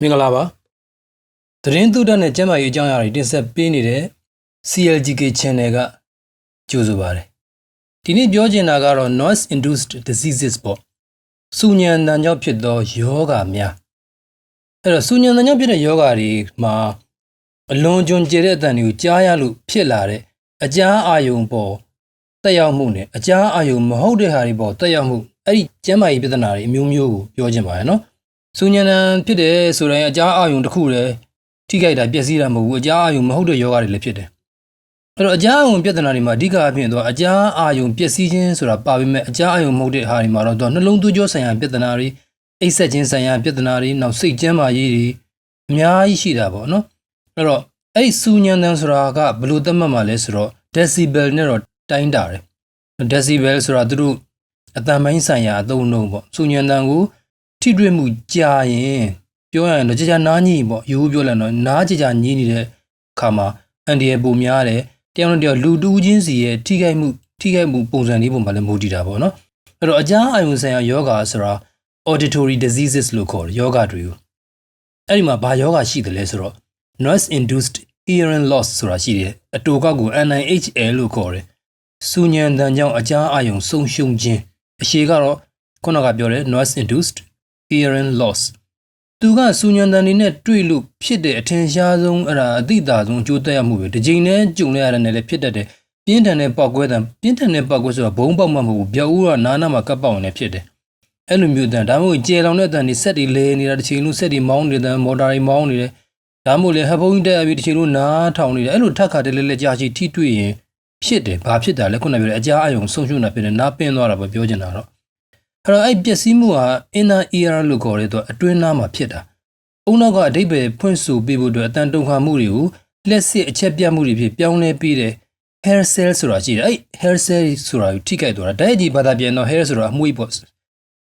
မင်္ဂလာပါသတင်းသုတနဲ့ကျမ်းမာရေးအကြောင်းအရာတွေတင်ဆက်ပေးနေတဲ့ CLGK channel ကကြိုဆိုပါရစေဒီနေ့ပြောချင်တာကတော့ noise induced diseases ပေါ့စူညံတန်ကြောင့်ဖြစ်သောယောဂများအဲ့တော့စူညံတန်ကြောင့်ဖြစ်တဲ့ယောဂတွေမှာအလွန်ကျွံကျတဲ့အတန်တွေကိုကြားရလို့ဖြစ်လာတဲ့အကြားအာယုံပေါ်တက်ရောက်မှုနဲ့အကြားအာယုံမဟုတ်တဲ့ဟာတွေပေါ်တက်ရောက်မှုအဲ့ဒီကျမ်းမာရေးပြဿနာတွေအမျိုးမျိုးကိုပြောချင်ပါတယ်နော် စူညံတန်ဖြစ်တယ်ဆိုရင်အကြားအာယုံတစ်ခုလည်းထိခိုက်တာပျက်စီးတာမဟုတ်ဘူးအကြားအာယုံမဟုတ်တဲ့ယောဂတွေလည်းဖြစ်တယ်အဲ့တော့အကြားအာယုံပြဿနာတွေမှာအဓိကအဖြစ်တော့အကြားအာယုံပျက်စီးခြင်းဆိုတာပါပေမဲ့အကြားအာယုံမဟုတ်တဲ့ဟာတွေမှာတော့တော့နှလုံးသွေးကြောဆိုင်ရာပြဿနာတွေအိပ်ဆက်ခြင်းဆိုင်ရာပြဿနာတွေနောက်စိတ်ကျန်းမာရေးတွေအများကြီးရှိတာပေါ့နော်အဲ့တော့အဲ့ဒီစူညံတန်ဆိုတာကဘယ်လိုသတ်မှတ်မှလဲဆိုတော့ decibel နဲ့တော့တိုင်းတာတယ် decibel ဆိုတာသူတို့အတန်ပိုင်းဆိုင်ရာအသုံးအနှုန်းပေါ့စူညံတန်ကို ထိတွေ့မှုကြာရင်ပြောရရင်တော့ကြာကြာနားညိပေါ့ရိုးပြောလိုက်တော့နားကြာကြာညိနေတဲ့အခါမှာအန်ဒီရဲ့ပုံများတယ်တယောက်နဲ့တယောက်လူတူးချင်းစီရဲ့ထိခိုက်မှုထိခိုက်မှုပုံစံလေးပုံမှာလည်းမူတည်တာပေါ့နော်အဲ့တော့အကြားအာယုံဆိုင်ရာယောဂါဆိုတာ auditory diseases လို့ခေါ်တယ်ယောဂတွေကိုအဲ့ဒီမှာဘာယောဂါရှိတယ်လဲဆိုတော့ noise induced hearing loss ဆိုတာရှိတယ်အတူကောက်ကို NIHL လို့ခေါ်တယ်စူညံတန်ကြောင့်အကြားအာယုံဆုံးရှုံးခြင်းအရှိကတော့ခုနကပြောတဲ့ noise induced hearing loss သူကစူညံတန်တွေနဲ့တွေ့လို့ဖြစ်တဲ့အထင်ရှားဆုံးအဲ့ဒါအသိသာဆုံးအကျိုးသက်ရောက်မှုပဲဒီချိန်နဲ့ကြုံရတဲ့နယ်လည်းဖြစ်တတ်တယ်ပြင်းထန်တဲ့ပောက်ကွဲတံပြင်းထန်တဲ့ပောက်ကွဲဆိုတာဘုံပေါက်မှမဟုတ်ဘူးပြောက်ဦးကနားနာမှာကပ်ပေါက်နေဖြစ်တယ်အဲ့လိုမျိုးတန်ဒါမှမဟုတ်ကျေလောင်တဲ့တန်တွေစက်တွေလဲနေတာတစ်ချိန်လုံးစက်တွေမောင်းနေတယ်မော်တာတွေမောင်းနေတယ်ဒါမှမဟုတ်လေဟပ်ဖုန်းတက်ပြီးတစ်ချိန်လုံးနားထောင်နေတယ်အဲ့လိုထက်ခါတလဲလဲကြာချီထိတွေ့ရင်ဖြစ်တယ်ဘာဖြစ်တာလဲခုနပြောတဲ့အကြားအယုံဆုံးရှုံးတာဖြစ်တယ်နားပင်းသွားတာပဲပြောချင်တာတော့ အဲ့တော့အဲ့ပျက်စီးမှုဟာ inner ear လို့ခေါ်တဲ့သူအတွင်းနားမှာဖြစ်တာ။အုံနောက်ကအဓိပ္ပာယ်ဖွင့်ဆိုပေးဖို့အတွက်အတန်တုံခါမှုတွေကိုလက်စစ်အချက်ပြတ်မှုတွေဖြစ်ပြောင်းလဲပေးတဲ့ hair cell ဆိုတာရှိတယ်။အဲ့ hair cell ဆိုတာကိုထိခိုက်သွားတာ။တိုက်ကြီးဘာသာပြန်တော့ hair ဆိုတာအမွှေးပေါ့။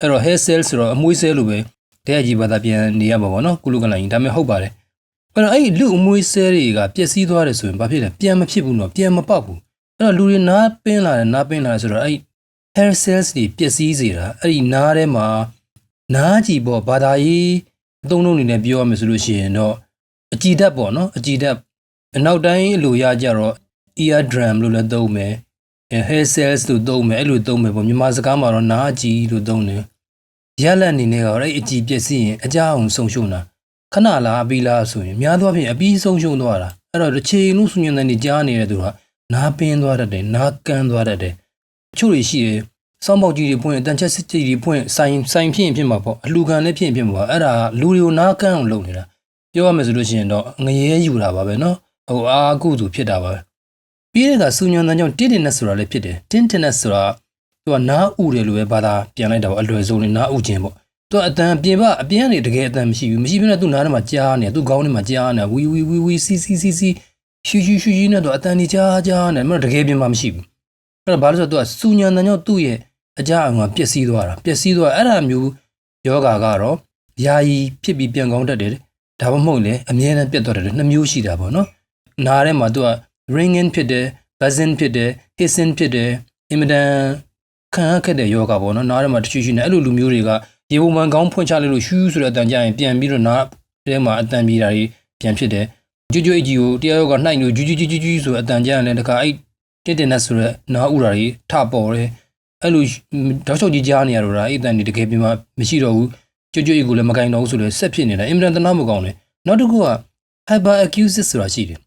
အဲ့တော့ hair cell ဆိုတော့အမွှေး cell လို့ပဲတိုက်ကြီးဘာသာပြန်နေရမှာပေါ့နော်။ကုလကလိုင်းဒါပေမဲ့ဟုတ်ပါတယ်။အဲ့တော့အဲ့လူအမွှေး cell တွေကပျက်စီးသွားတယ်ဆိုရင်ဘာဖြစ်လဲပြန်မဖြစ်ဘူးနော်ပြန်မပေါက်ဘူး။အဲ့တော့လူတွေနားပင်းလာတယ်နားပင်းလာတယ်ဆိုတော့အဲ့ hair cells တွေပျက်စီးစေတာအဲ့ဒီနားထဲမှာနားကြည်ပေါ့ဘာသာရေးအသုံးလုံးအနေနဲ့ပြောရမယ်ဆိုလို့ရှိရင်တော့အကြည်ဓာတ်ပေါ့နော်အကြည်ဓာတ်အနောက်တိုင်းအလိုရကြတော့ ear drum လို့လည်းသုံးမယ်အဲ hair cells လို့သုံးမယ်အဲ့လိုသုံးမယ်ပေါ့မြန်မာစကားမှာတော့နားအကြည်လို့သုံးတယ်ရက်လက်အနေနဲ့ကတော့အဲ့အကြည်ပျက်စီးရင်အကြအောင်ဆုံးရှုံးတာခဏလားအပီလားဆိုရင်များသောအားဖြင့်အပီဆုံးရှုံးသွားတာအဲ့တော့တစ်ချိန်လုံးဆူညံတဲ့နေကြားနေတဲ့သူကနားပင်းသွားတတ်တယ်နားကန်းသွားတတ်တယ်တ ချို့တွေရှိတယ်စောင်းပေါက်ကြီးတွေဖွင့်တန်ချက်စစ်ကြီးတွေဖွင့်ဆိုင်ဆိုင်ဖြစ်ရင်ဖြစ်မှာပေါ့အလူခံလည်းဖြစ်ရင်ဖြစ်မှာအဲ့ဒါလူတွေကိုနားကန်းအောင်လုပ်နေတာပြောရမယ်ဆိုလို့ရှိရင်တော့ငရဲယူတာပါပဲနော်ဟိုအာကုသူဖြစ်တာပါပဲပြီးတဲ့ကစူညွန်တန်ကြောင့်တင်းတင်နဲ့ဆိုတာလည်းဖြစ်တယ်တင်းတင်နဲ့ဆိုတာသူကနားဥတယ်လို့ပဲဘာသာပြန်လိုက်တာပေါ့အလွယ်ဆုံးလေနားဥခြင်းပေါ့သူကအတန်ပြင်ပအပြင်ကနေတကယ်အတန်မရှိဘူးမရှိဘူးနဲ့သူ့နားထဲမှာကြားနေသူ့ခေါင်းထဲမှာကြားနေဝီဝီဝီဝီစီစီစီစီရှူရှူရှူရှူနဲ့သူအတန်ကြီးကြားကြားနေမတကယ်ပြင်ပမရှိဘူး အဲ့တော့ဘာလို့ဆိုတော့သူကစူညံတန်ကြောင့်သူ့ရဲ့အကြအငွာပျက်စီးသွားတာပျက်စီးသွားအဲ့ဒါမျိုးယောဂါကတော့ယာယီဖြစ်ပြီးပြန်ကောင်းတတ်တယ်ဒါမှမဟုတ်လေအမြဲတမ်းပြတ်သွားတယ်နှစ်မျိုးရှိတာပေါ့နော်နားထဲမှာသူက ringing ဖြစ်တယ် buzzing ဖြစ်တယ် hissing ဖြစ်တယ်အင်မတန်ခံရခဲ့တဲ့ယောဂါပေါ့နော်နားထဲမှာတချူချူနဲ့အဲ့လိုလူမျိုးတွေကရေပုံမှန်ကောင်းဖွင့်ချလိုက်လို့ရှူးဆိုတဲ့အတန်ကြရင်ပြန်ပြီးတော့နားထဲမှာအတန်ပြေတာတွေပြန်ဖြစ်တယ်ကြွကြွအကြီးကိုတရားယောဂနှိုက်လို့ဂျူးဂျူးဂျူးဂျူးဆိုတဲ့အတန်ကြရင်လည်းတခါအဲ့ တစ်တင်နဲ့ဆိုတော့နားဥတာတွေထပေါ်တယ်အဲ့လိုတောက်ချုပ်ကြီးကြားနေရတော့ဒါအဲ့တန်ဒီတကယ်ပြမမရှိတော့ဘူးကြွကြွကြီးကိုလည်းမကင်တော့ဘူးဆိုတော့ဆက်ဖြစ်နေတာအင်မတန်တနာမကောင်းတယ်နောက်တစ်ခုက hyper acusis ဆိုတာရှိတယ်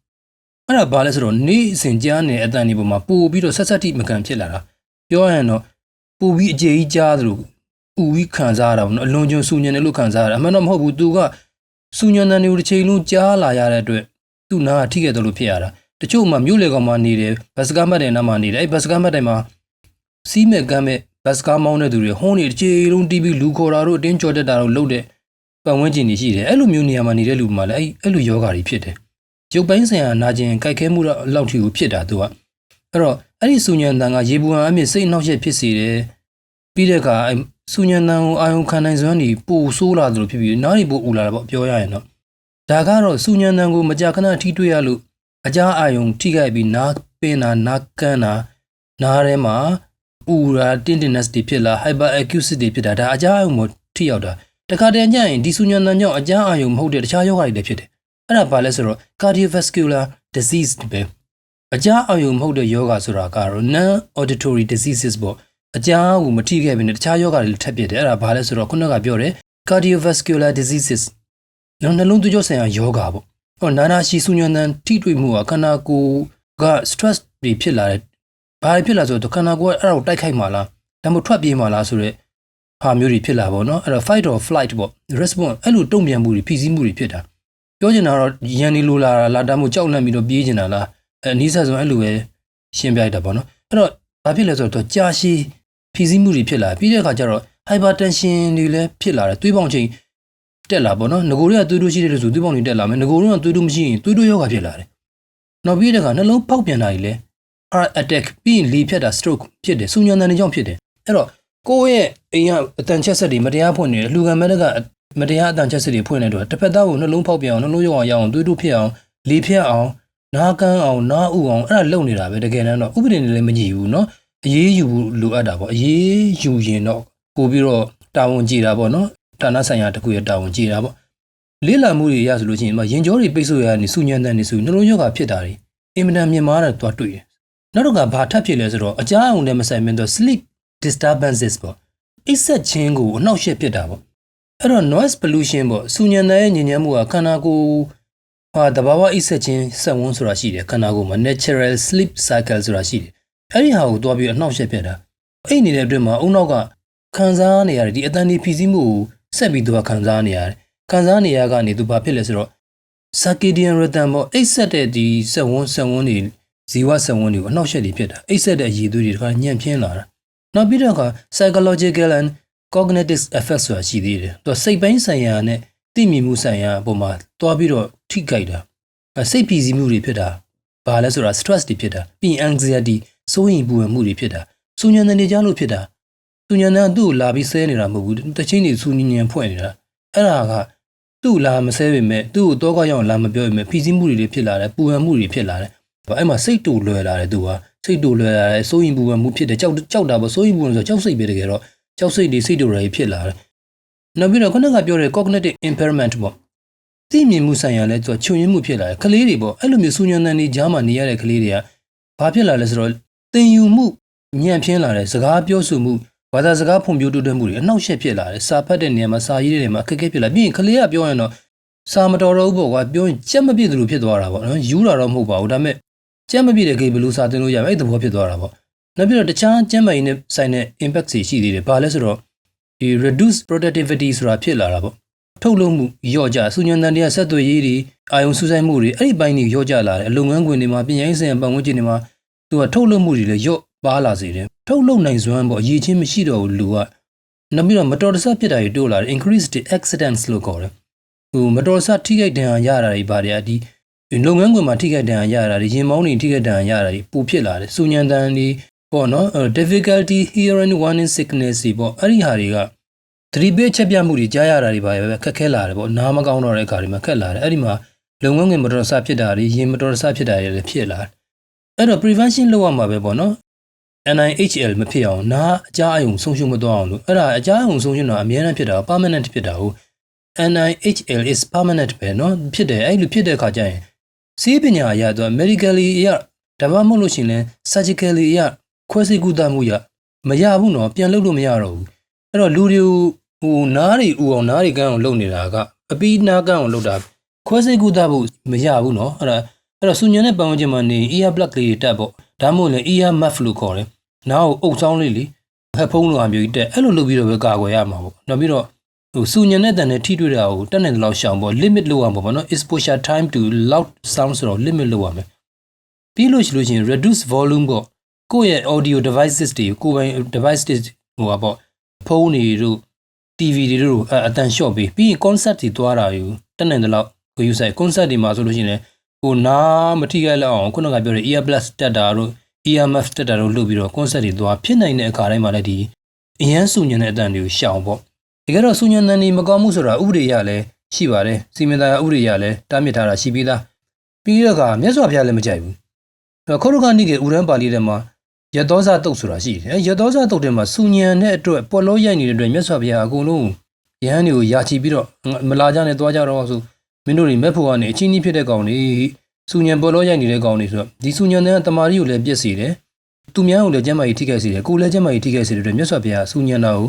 အဲ့ဒါဘာလဲဆိုတော့နေ့စဉ်ကြားနေတဲ့အတန်ဒီပေါ်မှာပို့ပြီးတော့ဆက်ဆက်တိမကန်ဖြစ်လာတာပြောရရင်တော့ပို့ပြီးအကျေကြီးကြားသလိုပူပြီးခံစားရတာပေါ့နော်အလွန်ကျွံစူညံတယ်လို့ခံစားရတာအမှန်တော့မဟုတ်ဘူးသူကစူညံတဲ့နေကိုတစ်ချိန်လုံးကြားလာရတဲ့အတွက်သူ့နားကထိခဲ့တယ်လို့ဖြစ်ရတာ တချို့မှမြို့လေကောင်မှနေတယ်ဘတ်စကားမှတ်တယ်နားမှာနေတယ်အဲ့ဘတ်စကားမှတ်တယ်မှာစီးမဲ့ကမ်းမဲ့ဘတ်စကားမောင်းတဲ့သူတွေဟွန်းနေတစ်ချိန်လုံးတီးပြီးလူခေါ်တာတို့အတင်းကြော်တက်တာတို့လုပ်တဲ့ပတ်ဝန်းကျင်တွေရှိတယ်အဲ့လိုမျိုးနေရာမှာနေတဲ့လူမှလည်းအဲ့အဲ့လိုယောဂါတွေဖြစ်တယ်ရုပ်ပိုင်းဆိုင်ရာနာကျင်ကြိုက်ခဲမှုတော့လောက်ထီကိုဖြစ်တာသူကအဲ့တော့အဲ့ဒီစူညံတန်ကရေပူဟန်အမြင့်စိတ်နှောက်ယှက်ဖြစ်စေတယ်ပြီးတဲ့အခါအဲ့စူညံတန်ကိုအာယုံခံနိုင်စွမ်းတွေပိုဆိုးလာသလိုဖြစ်ပြီးနားတွေပိုအူလာတာပေါ့ပြောရရင်တော့ဒါကတော့စူညံတန်ကိုမကြာခဏထိတွေ့ရလို့ အကြအာယုံထိခိုက်ပြီးနားပင်းတာနားကန်းတာနားထဲမှာပူတာ tenderness တွေဖြစ်လာ hyper acute တွေဖြစ်တာဒါအကြအာယုံမထိရောက်တာတခါတည်းညရင်ဒီဆူညံတန်ကြောင့်အကြမ်းအာရုံမဟုတ်တဲ့တခြားယောဂတွေလည်းဖြစ်တယ်အဲ့ဒါဘာလဲဆိုတော့ cardiovascular disease ပဲအကြမ်းအာရုံမဟုတ်တဲ့ယောဂဆိုတာကတော့ non auditory diseases ပေါ့အကြမ်းကိုမထိခဲ့ဘဲနဲ့တခြားယောဂတွေလည်းထပ်ဖြစ်တယ်အဲ့ဒါဘာလဲဆိုတော့ခုနကပြောတယ် cardiovascular diseases နော်နှလုံးသွေးကြောဆိုင်ရာယောဂပေါ့ဟော နာနာရှိဆူညံတန်ထိတွေ့မှုကခန္ဓာကိုယ်က stress တွေဖြစ်လာတယ်ဘာတွေဖြစ်လာဆိုတော့ခန္ဓာကိုယ်ကအဲ့ဒါကိုတိုက်ခိုက်မှလားဒါမှမဟုတ်ထွက်ပြေးမှလားဆိုတော့ဟာမျိုးတွေဖြစ်လာပေါ့နော်အဲ့တော့ fight or flight ပေါ့ response အဲ့လိုတုံ့ပြန်မှုတွေဖိစီးမှုတွေဖြစ်တာပြောချင်တာတော့ရန်နေလိုလာလာဒါမှမဟုတ်ကြောက်လန့်ပြီးတော့ပြေးချင်တာလားအဲနီးစပ်ဆုံးအဲ့လိုပဲရှင်းပြလိုက်တာပေါ့နော်အဲ့တော့ဘာဖြစ်လဲဆိုတော့ကြာရှည်ဖိစီးမှုတွေဖြစ်လာပြီးတဲ့အခါကျတော့ hypertension တွေလည်းဖြစ်လာတယ်သွေးပေါင်ချိန် တက်လာပေါ့နော်ငကိုတွေကသွေးတိုးရှိတယ်လို့ဆိုသွေးပေါင်တွေတက်လာမယ်ငကိုတွေကသွေးတိုးမရှိရင်သွေးတိုးယောဂဖြစ်လာတယ်နောက်ပြီးတဲ့အခါနှလုံးဖောက်ပြန်တာတွေလည်း heart attack ပြီးရင်လေဖြတ်တာ stroke ဖြစ်တယ်ဆူညံတန်တွေကြောင့်ဖြစ်တယ်အဲ့တော့ကိုယ့်ရဲ့အိမ်ကအတန်ချက်ဆက်တွေမတရားဖွင့်နေတယ်လူကမဲကမတရားအတန်ချက်ဆက်တွေဖွင့်နေတော့တစ်ဖက်သားကိုနှလုံးဖောက်ပြန်အောင်နှလုံးရောအောင်ရအောင်သွေးတိုးဖြစ်အောင်လေဖြတ်အောင်နားကန်းအောင်နားဥအောင်အဲ့ဒါလုပ်နေတာပဲတကယ်တမ်းတော့ဥပဒေနဲ့လည်းမညီဘူးเนาะအရေးယူလိုအပ်တာပေါ့အရေးယူရင်တော့ပို့ပြီးတော့တာဝန်ကြည်တာပေါ့เนาะ ဌာနဆိုင်ရာတစ်ခုရဲ့တာဝန်ကြည်တာပေါ့လေးလာမှုတွေရဆိုလို့ရှိရင်မရင်ကြောတွေပိတ်ဆို့ရနေစုညံတဲ့နေစုနှလုံးရောဂါဖြစ်တာတွေအင်မတန်မြင်မာတာတော့တွေ့တယ်နောက်တော့ကဘာထပ်ဖြစ်လဲဆိုတော့အကြအုံနဲ့မဆိုင်မင်းတော့ sleep disturbances ပေါ့အိပ်ဆက်ခြင်းကိုအနှောက်အယှက်ဖြစ်တာပေါ့အဲ့တော့ noise pollution ပေါ့စူညံတဲ့ညဉ့်ညမ်းမှုကခန္ဓာကိုယ်ဟာတဘာဝအိပ်ဆက်ခြင်းစက်ဝန်းဆိုတာရှိတယ်ခန္ဓာကိုယ်မှာ natural sleep cycle ဆိုတာရှိတယ်အဲ့ဒီဟာကိုတွားပြီးအနှောက်အယှက်ဖြစ်တာအဲ့နေတဲ့အတွင်းမှာအုံနောက်ကခံစားနေရတယ်ဒီအတန်ဒီဖြီးစည်းမှုကို ဆက်ပြီးသူကခံစားနေရတယ်ခံစားနေရကနေသူဘာဖြစ်လဲဆိုတော့ circadian rhythm ပေါ့အိပ်ဆက်တဲ့ဒီစက်ဝန်းစက်ဝန်းတွေဇီဝစက်ဝန်းတွေကိုအနှောက်အယှက်တွေဖြစ်တာအိပ်ဆက်တဲ့အရည်သွေးတွေတခါညံ့ဖျင်းလာတာနောက်ပြီးတော့က psychological and cognitive effects ဆိုတာရှိသေးတယ်သူစိတ်ပိုင်းဆိုင်ရာနဲ့သိမြင်မှုဆိုင်ရာအပေါ်မှာတွားပြီးတော့ထိခိုက်တာစိတ်ပီစီမှုတွေဖြစ်တာဘာလဲဆိုတာ stress တွေဖြစ်တာပြီးရင် anxiety စိုးရိမ်ပူပန်မှုတွေဖြစ်တာစူညံတဲ့နေကြလို့ဖြစ်တာ စူညံတဲ့သူ့ကိုလာပြီးဆဲနေတာမဟုတ်ဘူးတချင်းတွေစူညံညံဖွင့်နေတာအဲ့ဒါကသူ့လာမဆဲပေမဲ့သူ့ကိုတော့ကောက်ရအောင်လာမပြောပေမဲ့ဖိစီးမှုတွေဖြစ်လာတယ်ပူပန်မှုတွေဖြစ်လာတယ်အဲ့မှာစိတ်တူလွယ်လာတယ်သူကစိတ်တူလွယ်လာတယ်စိုးရင်ပူပန်မှုဖြစ်တယ်ကြောက်ကြောက်တာပေါ့စိုးရင်ပူပန်ဆိုကြောက်စိတ်ပဲတကယ်တော့ကြောက်စိတ်တွေစိတ်တူတွေဖြစ်လာတယ်နောက်ပြီးတော့ခုနကပြောတဲ့ cognitive impairment ပေါ့သိမြင်မှုဆိုင်ရာလဲသူကချွတ်ယွင်းမှုဖြစ်လာတယ်ကလေးတွေပေါ့အဲ့လိုမျိုးစူညံတန်တွေကြားမှာနေရတဲ့ကလေးတွေကဘာဖြစ်လာလဲဆိုတော့သင်ယူမှုညံ့ဖျင်းလာတယ်စကားပြောဆိုမှု ဘာသာစကားဖွံ့ဖြိုးတိုးတက်မှုတွေအနှောက်အယှက်ဖြစ်လာတယ်စာဖတ်တဲ့နေရာမှာစာရေးတဲ့နေရာမှာအခက်အခဲဖြစ်လာပြီးရင်ကလေးကပြောရင်တော့စာမတော်တော့ဘူးပေါ့ကွာပြောရင်ကြက်မပြည့်သလိုဖြစ်သွားတာပေါ့နော်ယူတာတော့မဟုတ်ပါဘူးဒါပေမဲ့ကြမ်းမပြည့်တဲ့ဂိတ်ဘလူးစာတင်လို့ရမယ်အဲ့သဘောဖြစ်သွားတာပေါ့နောက်ပြီးတော့တခြားကျမ်းမာရေးနဲ့ဆိုင်တဲ့ impact တွေရှိသေးတယ်ဘာလဲဆိုတော့ဒီ reduce productivity ဆိုတာဖြစ်လာတာပေါ့ထုတ်လုပ်မှုလျော့ကျဆူညံတန်တွေကဆက်သွယ်ရေးတွေအာယုံစူးစိုက်မှုတွေအဲ့ဒီပိုင်းတွေလျော့ကျလာတယ်အလုပ်ငန်းခွင်တွေမှာပြင်ရိုင်းဆိုင်ပတ်ဝန်းကျင်တွေမှာသူကထုတ်လုပ်မှုတွေလည်းလျော့ပါလာစေတယ် ထုတ်လုပ်နိုင်စွမ်းပေါ့အရေးချင်းမရှိတော့ဘူးလူကနောက်ပြီးတော့မတော်တဆဖြစ်တာတွေတိုးလာတယ် increased accidents လို့ခေါ်တယ်ဟိုမတော်တဆထိခိုက်ဒဏ်ရာရတာတွေပါတယ်အဒီလုပ်ငန်းခွင်မှာထိခိုက်ဒဏ်ရာရတာတွေရင်မောင်းတွေထိခိုက်ဒဏ်ရာရတာတွေပူဖြစ်လာတယ်။စူညံတန်တွေပေါ့နော် difficulty hearing warning sickness တွေပေါ့အဲ့ဒီဟာတွေကသတိပေးချက်ပြမှုတွေကြားရတာတွေပါပဲခက်ခဲလာတယ်ပေါ့နားမကောင်းတော့တဲ့အခါတွေမှာခက်လာတယ်အဲ့ဒီမှာလုပ်ငန်းခွင်မတော်တဆဖြစ်တာတွေရင်မတော်တဆဖြစ်တာတွေလည်းဖြစ်လာတယ်အဲ့တော့ prevention လုပ်ရမှာပဲပေါ့နော် NIHL မဖြစ်အောင်နားအကြားအယုံဆုံးရှုံးမသွားအောင်လို့အဲ့ဒါအကြားအယုံဆုံးရှုံးတာအများနဲ့ဖြစ်တာ permanent ဖြစ်တာဟုတ် NIHL is permanent ပဲเนาะဖြစ်တယ်အဲ့လိုဖြစ်တဲ့အခါကျရင်ဆေးပညာအရတော့ medically အရဒါမှမဟုတ်လို့ရှိရင် surgically အရခွဲစိတ်ကုသမှုရမရဘူးနော်ပြန်လုပ်လို့မရတော့ဘူးအဲ့တော့လူတွေဟိုနားတွေဥအောင်နားတွေကန်းအောင်လုပ်နေတာကအပီးနားကန်းအောင်လုပ်တာခွဲစိတ်ကုသဖို့မရဘူးနော်အဲ့ဒါအဲ့တော့ဆူညံတဲ့ပတ်ဝန်းကျင်မှာနေ ear plug လေးတက်ပေါ့ဒါမှမဟုတ်လည်း ear muff လို့ခေါ်တယ် နားကိုအုပ်ဆောင်လေးလीဟက်ဖုန်းလိုအမျိုးကြီးတက်အဲ့လိုလုပ်ပြီးတော့ပဲကာကွယ်ရမှာပေါ့နောက်ပြီးတော့ဟိုစူညံတဲ့တန်နဲ့ထိတွေ့တာကိုတက်နေတဲ့လောက်ရှောင်ပေါ့ limit လုပ်ရမှာပေါ့နော် exposure time to loud sound ဆိုတော့ limit လုပ်ရမယ်ပြီးလို့ရှိလို့ရှိရင် reduce volume ပေါ့ကိုယ့်ရဲ့ audio devices တွေကိုကိုယ်ပိုင် device တွေဟိုပါပေါ့ဖုန်းတွေတို့ TV တွေတို့အတန်လျှော့ပေးပြီးရင် concert တွေသွားတာယူတက်နေတဲ့လောက်ကိုယူဆိုင် concert တွေမှာဆိုလို့ရှိရင်လည်းဟိုနားမထိခိုက်လောက်အောင်ခုနကပြောတဲ့ ear plus တက်တာတို့ EMF တက်တာတို့လုပ်ပြီးတော့ concert တွေသွားဖြစ်နိုင်တဲ့အခါတိုင်းမှာလည်းဒီအရန်စုညံတဲ့အတန်တွေကိုရှောင်ပေါ့တကယ်တော့စုညံတန်တွေမကောင်းမှုဆိုတာဥပဒေရလည်းရှိပါတယ်စီမံသားဥပဒေရလည်းတားမြစ်ထားတာရှိပြီးသားပြီးတော့ကမြတ်စွာဘုရားလည်းမကြိုက်ဘူးခေါရုကနိကေဥရန်ပါဠိထဲမှာရသောဇတုတ်ဆိုတာရှိတယ်ရသောဇတုတ်ထဲမှာစုညံတဲ့အတွက်ပွက်လို့ရိုက်နေတဲ့အတွက်မြတ်စွာဘုရားအကုန်လုံးရဟန်းတွေကိုယာချီပြီးတော့ငါမလာကြနဲ့သွားကြတော့ဆိုမင်းတို့တွေမက်ဖို့ကနေအချင်းကြီးဖြစ်တဲ့ကောင်တွေ စူညံပေါ်လို့ရိုက်နေတဲ့ကောင်တွေဆိုတော့ဒီစူညံတဲ့တမာရီကိုလည်းပြည့်စေတယ်သူများကိုလည်းကျမ်းမာရေးထိခိုက်စေတယ်ကိုယ်လည်းကျမ်းမာရေးထိခိုက်စေတဲ့အတွက်မြတ်စွာဘုရားစူညံတာကို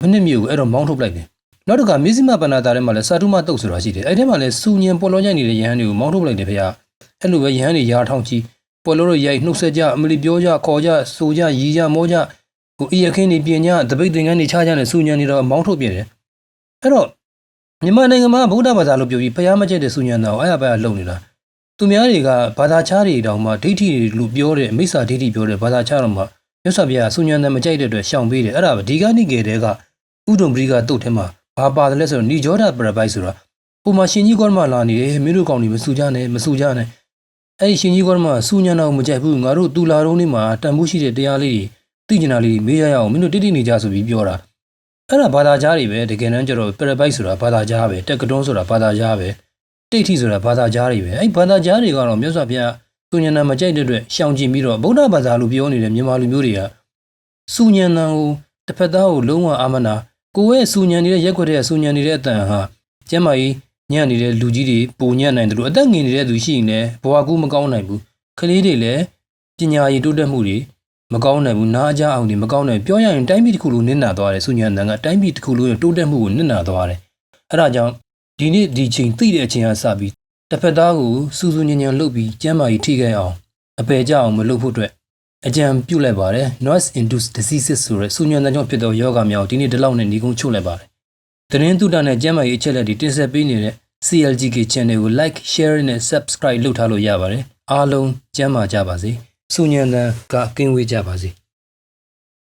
မနစ်မျိုးကိုအဲ့တော့မောင်းထုတ်လိုက်တယ်နောက်တစ်ခါမေဇိမပန္နာတာထဲမှာလည်းစာတုမတုတ်ဆိုတာရှိတယ်အဲ့ထဲမှာလည်းစူညံပေါ်လို့ရိုက်နေတဲ့ရဟန်းတွေကိုမောင်းထုတ်လိုက်တယ်ဘုရားအဲ့လိုပဲရဟန်းတွေယာထောင်ချီပေါ်လို့ရိုက်နှုတ်ဆက်ကြအမလီပြောကြခေါ်ကြဆိုကြရီကြမောကြဟိုအီရခင်းနေပြင်ညတပိတ်သင်္ကန်းနေချကြနေစူညံနေတော့မောင်းထုတ်ပြတယ်အဲ့တော့မြန်မာနိုင်ငံမှာဗုဒ္ဓဘာသာလို့ပြောပြီးဖျားမကျက်တဲ့စူညံတာကိုအဲ့အပိုင်းကလုံနေတာ သူများတွေကဘာသာခြားတွေတောင်မှဒိဋ္ဌိတွေလို့ပြောတဲ့မိစ္ဆာဒိဋ္ဌိပြောတဲ့ဘာသာခြားတော့မှမြတ်စွာဘုရားစူညံတယ်မကြိုက်တဲ့အတွက်ရှောင်ပေးတယ်အဲ့ဒါပဲဒီကနိကေတဲ့ကဥဒုံပရိကတုတ်ထဲမှာဘာပါတယ်လဲဆိုတော့ဏိဂျောဒပရပိုက်ဆိုတာပုံမှာရှင်ကြီးကောမလာနေတယ်မင်းတို့ကောင်တွေမစူကြနဲ့မစူကြနဲ့အဲ့ဒီရှင်ကြီးကောမစူညံတော့မကြိုက်ဘူးငါတို့တူလာတော့နေမှာတန်ဖိုးရှိတဲ့တရားလေးတွေသိကျင်တာလေးမေးရရအောင်မင်းတို့တိတိနေကြဆိုပြီးပြောတာအဲ့ဒါဘာသာကြားတွေပဲတကယ်တမ်းကျတော့ပရပိုက်ဆိုတာဘာသာကြားပဲတက်ကတွန်းဆိုတာဘာသာကြားပဲ တိတ်ထီဆိုတာဘာသာကြားတွေပဲအဲ့ဘာသာကြားတွေကတော့မြတ်စွာဘုရားသူညံနာမကြိုက်တဲ့အတွက်ရှောင်ကျင်ပြီးတော့ဗုဒ္ဓဘာသာလို့ပြောနေတဲ့မြန်မာလူမျိုးတွေကစူညံနံကိုတစ်ဖက်သားကိုလုံးဝအာမနာကိုယ့်ရဲ့စူညံနေတဲ့ရက်ွက်တဲ့စူညံနေတဲ့အတန်ဟာကျမ်းမာရေးညံ့နေတဲ့လူကြီးတွေပုံညံ့နိုင်တယ်လို့အသက်ငင်နေတဲ့သူရှိရင်လည်းဘဝကူးမကောင်းနိုင်ဘူးကလေးတွေလည်းပညာရည်တိုးတက်မှုတွေမကောင်းနိုင်ဘူးနားကြအောင်ဒီမကောင်းနိုင်ဘူးပြောရရင်တိုင်းပြည်တစ်ခုလုံးနစ်နာသွားတယ်ဆုညံတန်ကတိုင်းပြည်တစ်ခုလုံးရဲ့တိုးတက်မှုကိုနစ်နာသွားတယ်အဲ့ဒါကြောင့် ဒီနေ့ဒီချိန်သိတဲ့အချိန်ကစပြီးတစ်ဖက်သားကိုစူးစူးညံ့ညံ့လုပ်ပြီးကျမ်းမာရေးထိခိုက်အောင်အပယ်ကြအောင်မလုပ်ဖို့အတွက်အကြံပြုလိုက်ပါတယ် noise induced diseases ဆိုတဲ့ဆုညံတန်ကြောင့်ဖြစ်သောယောဂများကိုဒီနေ့ဒီလောက်နဲ့ညီကုန်းချုပ်လိုက်ပါတယ်သတင်းတုဒ္ဒနဲ့ကျမ်းမာရေးအချက်လက်တွေတင်ဆက်ပေးနေတဲ့ CLGK channel ကို like share နဲ့ subscribe လုပ်ထားလို့ရပါတယ်အားလုံးကျမ်းမာကြပါစေဆုညံတန်ကကင်းဝေးကြပါစေ